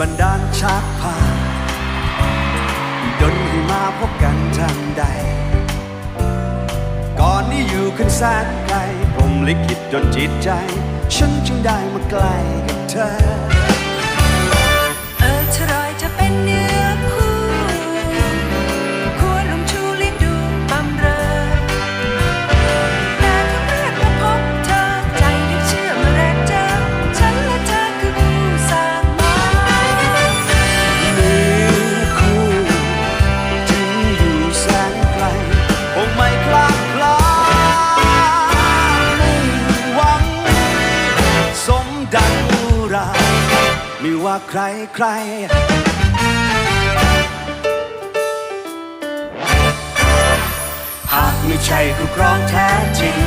บันดาลชักพาดนให้มาพบกันทันใด ก่อนนี้อยู่ขึ้นแสนไกลผมลิขิตจนจิตใจ ฉันจึงได้มาใกล้กับเธอ ว่าใครใครหากไม่ใช่คู่ครองแท้จริง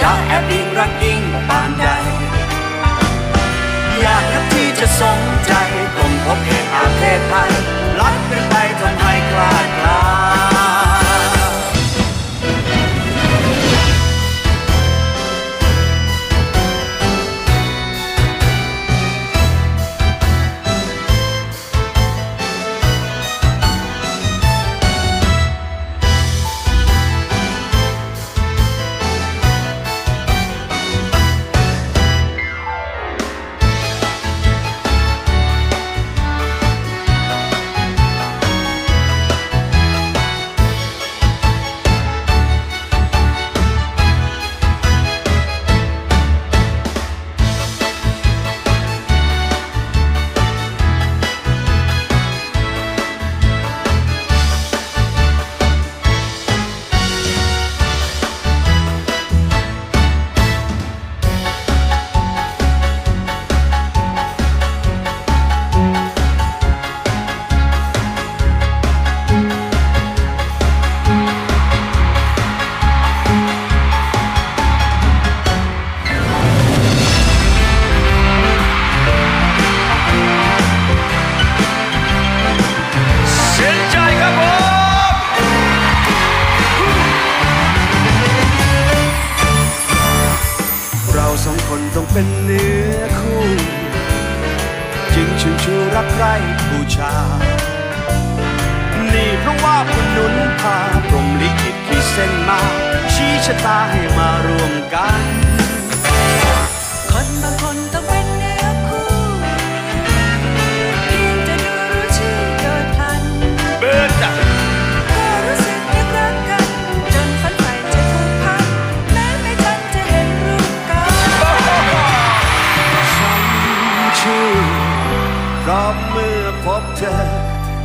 จะแอบอิงรักยิ่งปานใด อยากนักที่จะสนใจคงพบเหตุอาเพศภัย ต้องเป็นเนื้อคู่ จึงชื่นชูรักใครบูชา นี่เพราะว่าคุณหนุนพาพรหมลิขิตขีดเส้นมา ชี้ชะตาให้มารวมกัน คนบางคน เธอ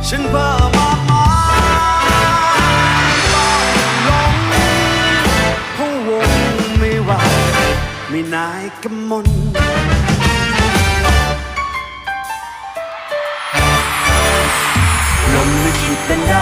ฉันเพ้อมากมายต้องหลงพะวงไม่ไหวไม่นายกำมลลมลิขิตเป็นได้